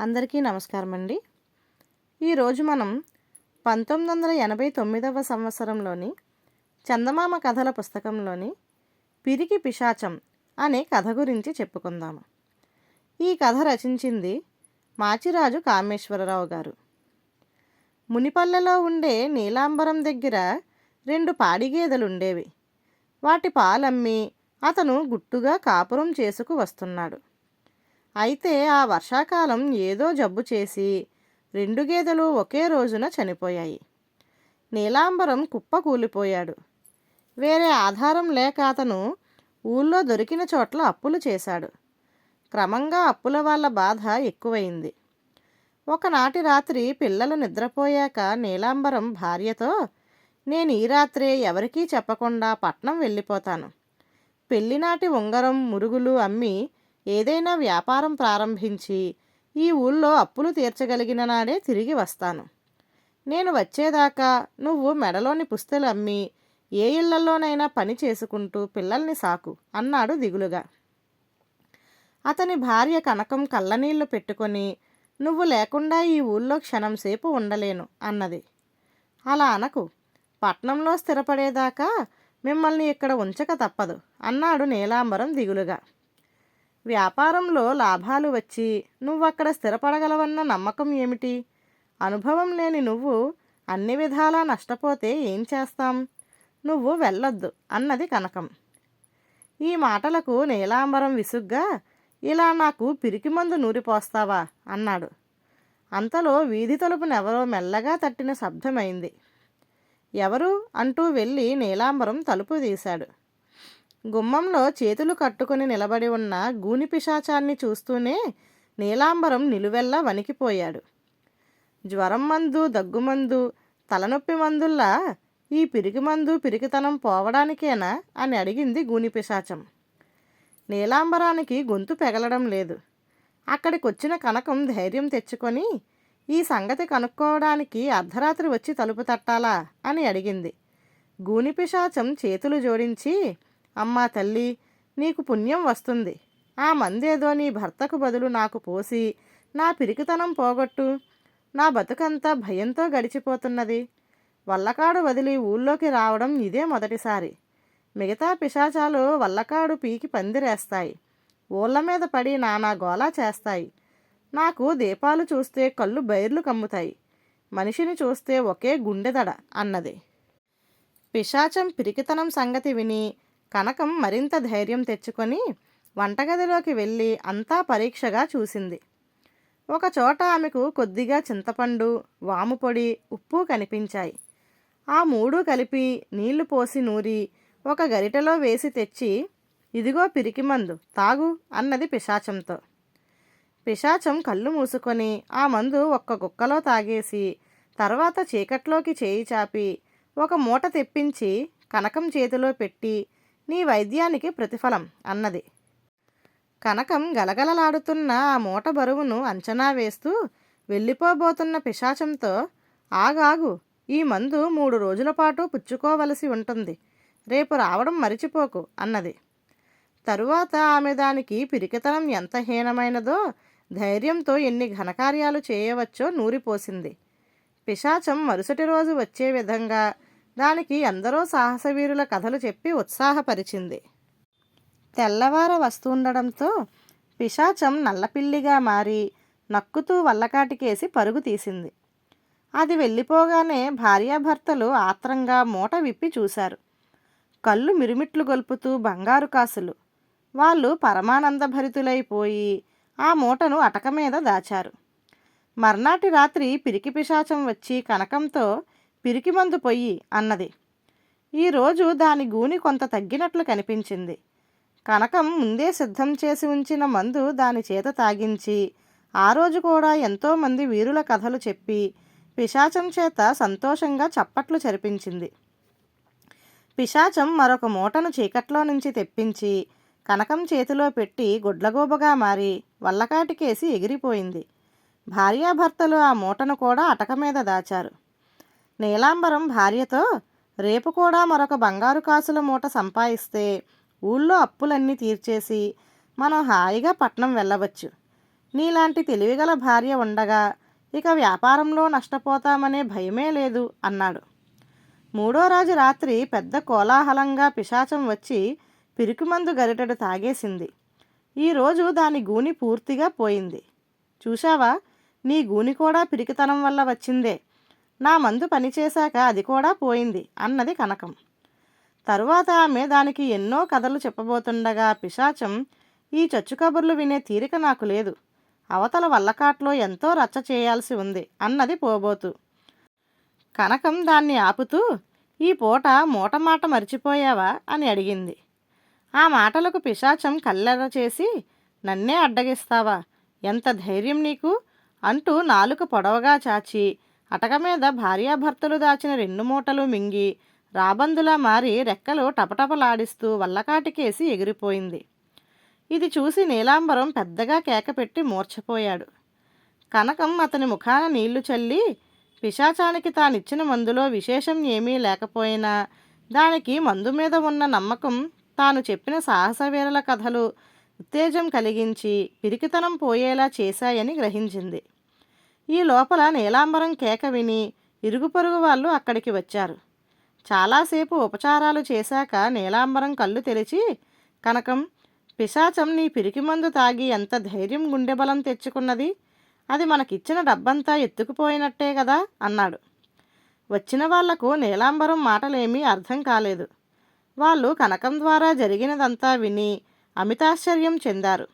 అందరికీ నమస్కారం అండి ఈరోజు మనం పంతొమ్మిది వందల ఎనభై తొమ్మిదవ సంవత్సరంలోని చందమామ కథల పుస్తకంలోని పిరికి పిశాచం అనే కథ గురించి చెప్పుకుందాము ఈ కథ రచించింది మాచిరాజు కామేశ్వరరావు గారు. మునిపల్లెలో ఉండే నీలాంబరం దగ్గర రెండు పాడిగేదెలు ఉండేవి వాటి పాలమ్మి అతను గుట్టుగా కాపురం చేసుకు వస్తున్నాడు. అయితే ఆ వర్షాకాలం ఏదో జబ్బు చేసి రెండు గేదెలు ఒకే రోజున చనిపోయాయి. నీలాంబరం కుప్ప కూలిపోయాడు. వేరే ఆధారం లేక అతను ఊళ్ళో దొరికిన చోట్ల అప్పులు చేశాడు. క్రమంగా అప్పుల వాళ్ళ బాధ ఎక్కువైంది. ఒకనాటి రాత్రి పిల్లలు నిద్రపోయాక నీలాంబరం భార్యతో నేను ఈ రాత్రే ఎవరికీ చెప్పకుండా పట్నం వెళ్ళిపోతాను. పెళ్ళినాటి ఉంగరం మురుగులు అమ్మి ఏదైనా వ్యాపారం ప్రారంభించి ఈ ఊళ్ళో అప్పులు తీర్చగలిగిన నాడే తిరిగి వస్తాను. నేను వచ్చేదాకా నువ్వు మెడలోని పుస్తలు అమ్మి ఏ ఇళ్ళలోనైనా పని చేసుకుంటూ పిల్లల్ని సాకు అన్నాడు దిగులుగా. అతని భార్య కనకం కళ్ళనీళ్ళు పెట్టుకొని నువ్వు లేకుండా ఈ ఊళ్ళో క్షణం సేపు ఉండలేను అన్నది. అలా అనకు. పట్నంలో స్థిరపడేదాకా మిమ్మల్ని ఇక్కడ ఉంచక తప్పదు అన్నాడు నీలాంబరం దిగులుగా. వ్యాపారంలో లాభాలు వచ్చి నువ్వు అక్కడ స్థిరపడగలవన్న నమ్మకం ఏమిటి? అనుభవం లేని నువ్వు అన్ని విధాలా నష్టపోతే ఏం చేస్తాం? నువ్వు వెళ్ళొద్దు అన్నది కనకం. ఈ మాటలకు నీలాంబరం విసుగ్గా ఇలా నాకు పిరికి మందు నూరిపోస్తావా? అన్నాడు. అంతలో వీధి తలుపునెవరో మెల్లగా తట్టిన శబ్దమైంది. ఎవరు? అంటూ వెళ్ళి నీలాంబరం తలుపు తీశాడు. గుమ్మంలో చేతులు కట్టుకుని నిలబడి ఉన్న గూని పిశాచాన్ని చూస్తూనే నీలాంబరం నిలువెల్లా వణికిపోయాడు. జ్వరం మందు దగ్గుమందు తలనొప్పి మందుల్లా ఈ పిరికి మందు పిరికితనం పోవడానికేనా అని అడిగింది గూని పిశాచం. నీలాంబరానికి గొంతు పెగలడం లేదు. అక్కడికొచ్చిన కనకం ధైర్యం తెచ్చుకొని ఈ సంగతి కనుక్కోవడానికి అర్ధరాత్రి వచ్చి తలుపు తట్టాలా అని అడిగింది. గూని పిశాచం చేతులు జోడించి అమ్మా తల్లి నీకు పుణ్యం వస్తుంది. ఆ మందేదో నీ భర్తకు బదులు నాకు పోసి నా పిరికితనం పోగొట్టు. నా బతుకంతా భయంతో గడిచిపోతున్నది. వల్లకాడు వదిలి ఊళ్ళోకి రావడం ఇదే మొదటిసారి. మిగతా పిశాచాలు వల్లకాడు పీకి పందిరేస్తాయి. ఊళ్ళ మీద పడి నానా గోలా చేస్తాయి. నాకు దీపాలు చూస్తే కళ్ళు బైర్లు కమ్ముతాయి. మనిషిని చూస్తే ఒకే గుండెదడ అన్నది. పిశాచం పిరికితనం సంగతి విని కనకం మరింత ధైర్యం తెచ్చుకొని వంటగదిలోకి వెళ్ళి అంతా పరీక్షగా చూసింది. ఒకచోట ఆమెకు కొద్దిగా చింతపండు వాము పొడి ఉప్పు కనిపించాయి. ఆ మూడు కలిపి నీళ్ళు పోసి నూరి ఒక గరిటెలో వేసి తెచ్చి ఇదిగో పిరికి మందు తాగు అన్నది పిశాచంతో. పిశాచం కళ్ళు మూసుకొని ఆ మందు ఒక్క గుక్కలో తాగేసి తర్వాత చీకట్లోకి చేయి చాపి ఒక మూట తెప్పించి కనకం చేతిలో పెట్టి నీ వైద్యానికి ప్రతిఫలం అన్నది. కనకం గలగలలాడుతున్న ఆ మూట బరువును అంచనా వేస్తూ వెళ్ళిపోబోతున్న పిశాచంతో ఆగాగు ఈ మందు మూడు రోజుల పాటు పుచ్చుకోవలసి ఉంటుంది. రేపు రావడం మరిచిపోకు అన్నది. తరువాత ఆమె దానికి పిరికితనం ఎంత హీనమైనదో ధైర్యంతో ఎన్ని ఘనకార్యాలు చేయవచ్చో నూరిపోసింది. పిశాచం మరుసటి రోజు వచ్చే విధంగా దానికి ఎందరో సాహసవీరుల కథలు చెప్పి ఉత్సాహపరిచింది. తెల్లవార వస్తుండడంతో పిశాచం నల్లపిల్లిగా మారి నక్కుతూ వల్లకాటికేసి పరుగు తీసింది. అది వెళ్ళిపోగానే భార్యాభర్తలు ఆత్రంగా మూట విప్పి చూశారు. కళ్ళు మిరుమిట్లు గొల్పుతూ బంగారు కాసులు. వాళ్ళు పరమానందభరితులైపోయి ఆ మూటను అటక మీద దాచారు. మర్నాటి రాత్రి పిరికి పిశాచం వచ్చి కనకంతో పిరికి మందు పొయ్యి అన్నది. ఈరోజు దాని గూని కొంత తగ్గినట్లు కనిపించింది. కనకం ముందే సిద్ధం చేసి ఉంచిన మందు దాని చేత తాగించి ఆ రోజు కూడా ఎంతోమంది వీరుల కథలు చెప్పి పిశాచం చేత సంతోషంగా చప్పట్లు చరిపించింది పిశాచం మరొక మూటను చీకట్లో నుంచి తెప్పించి కనకం చేతిలో పెట్టి గుడ్లగోబగా మారి వల్లకాటికేసి ఎగిరిపోయింది. భార్యాభర్తలు ఆ మూటను కూడా అటక మీద దాచారు. నీలాంబరం భార్యతో రేపు కూడా మరొక బంగారు కాసుల మూట సంపాదిస్తే ఊళ్ళో అప్పులన్నీ తీర్చేసి మనం హాయిగా పట్నం వెళ్ళవచ్చు. నీలాంటి తెలివిగల భార్య ఉండగా ఇక వ్యాపారంలో నష్టపోతామనే భయమే లేదు అన్నాడు. మూడో రోజు రాత్రి పెద్ద కోలాహలంగా పిశాచం వచ్చి పిరికిమందు గరిటెడు తాగేసింది. ఈరోజు దాని గూని పూర్తిగా పోయింది. చూశావా? నీ గూని కూడా పిరికితనం వల్ల వచ్చిందే. నా మందు పనిచేశాక అది కూడా పోయింది అన్నది కనకం. తరువాత ఆమె దానికి ఎన్నో కథలు చెప్పబోతుండగా పిశాచం ఈ చచ్చు కబుర్లు వినే తీరిక నాకు లేదు. అవతల వల్లకాట్లో ఎంతో రచ్చ చేయాల్సి ఉంది అన్నది పోబోతు. కనకం దాన్ని ఆపుతూ ఈ పూట మూట మాట మర్చిపోయావా? అని అడిగింది. ఆ మాటలకు పిశాచం కల్లెర చేసి నన్నే అడ్డగిస్తావా? ఎంత ధైర్యం నీకు? అంటూ నాలుక పొడవగా చాచి అటక మీద భార్యాభర్తలు దాచిన రెండు మూటలు మింగి రాబందులా మారి రెక్కలు టపటపలాడిస్తూ వల్లకాటికేసి ఎగిరిపోయింది. ఇది చూసి నీలాంబరం పెద్దగా కేకపెట్టి మూర్ఛపోయాడు. కనకం అతని ముఖాన నీళ్ళు చల్లి పిశాచానికి తానిచ్చిన మందులో విశేషం ఏమీ లేకపోయినా దానికి మందు మీద ఉన్న నమ్మకం తాను చెప్పిన సాహసవీరుల కథలు ఉత్తేజం కలిగించి పిరికితనం పోయేలా చేశాయని గ్రహించింది. ఈ లోపల నీలాంబరం కేక విని ఇరుగు పొరుగు వాళ్ళు అక్కడికి వచ్చారు. చాలాసేపు ఉపచారాలు చేశాక నీలాంబరం కళ్ళు తెరిచి కనకం పిశాచం నీ పిరికి మందు తాగి ఎంత ధైర్యం గుండెబలం తెచ్చుకున్నది? అది మనకిచ్చిన డబ్బంతా ఎత్తుకుపోయినట్టే కదా అన్నాడు. వచ్చిన వాళ్ళకు నీలాంబరం మాటలేమీ అర్థం కాలేదు. వాళ్ళు కనకం ద్వారా జరిగినదంతా విని అమితాశ్చర్యం చెందారు.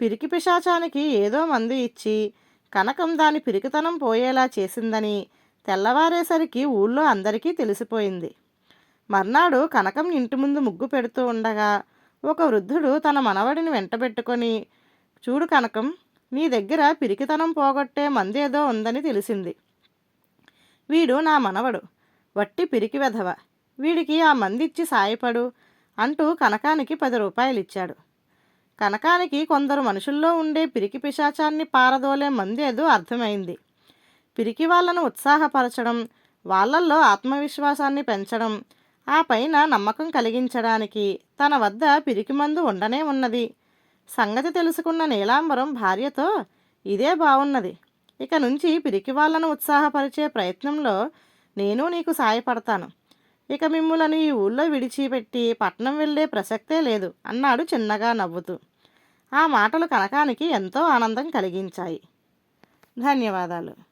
పిరికి పిశాచానికి ఏదో మందు ఇచ్చి కనకం దాని పిరికితనం పోయేలా చేసిందని తెల్లవారేసరికి ఊళ్ళో అందరికీ తెలిసిపోయింది. మర్నాడు కనకం ఇంటి ముందు ముగ్గు పెడుతూ ఉండగా ఒక వృద్ధుడు తన మనవడిని వెంటబెట్టుకొని చూడు కనకం నీ దగ్గర పిరికితనం పోగొట్టే మందేదో ఉందని తెలిసింది. వీడు నా మనవడు వట్టి పిరికి వెధవ. వీడికి ఆ మందిచ్చి సాయపడు అంటూ కనకానికి పది రూపాయలు ఇచ్చాడు కనకానికి కొందరు మనుషుల్లో ఉండే పిరికి పిశాచాన్ని పారదోలే మందేదో అర్థమైంది. పిరికి వాళ్ళను ఉత్సాహపరచడం వాళ్ళల్లో ఆత్మవిశ్వాసాన్ని పెంచడం ఆ పైన నమ్మకం కలిగించడానికి తన వద్ద పిరికి మందు ఉండనే ఉన్నది. సంగతి తెలుసుకున్న నీలాంబరం భార్యతో ఇదే బాగున్నది ఇక నుంచి పిరికి వాళ్ళను ఉత్సాహపరిచే ప్రయత్నంలో నేను నీకు సాయపడతాను. ఇక మిమ్ములను ఈ ఊళ్ళో విడిచిపెట్టి పట్నం వెళ్ళే ప్రసక్తే లేదు అన్నాడు చిన్నగా నవ్వుతూ. ఆ మాటలు కనకానికి ఎంతో ఆనందం కలిగించాయి. ధన్యవాదాలు.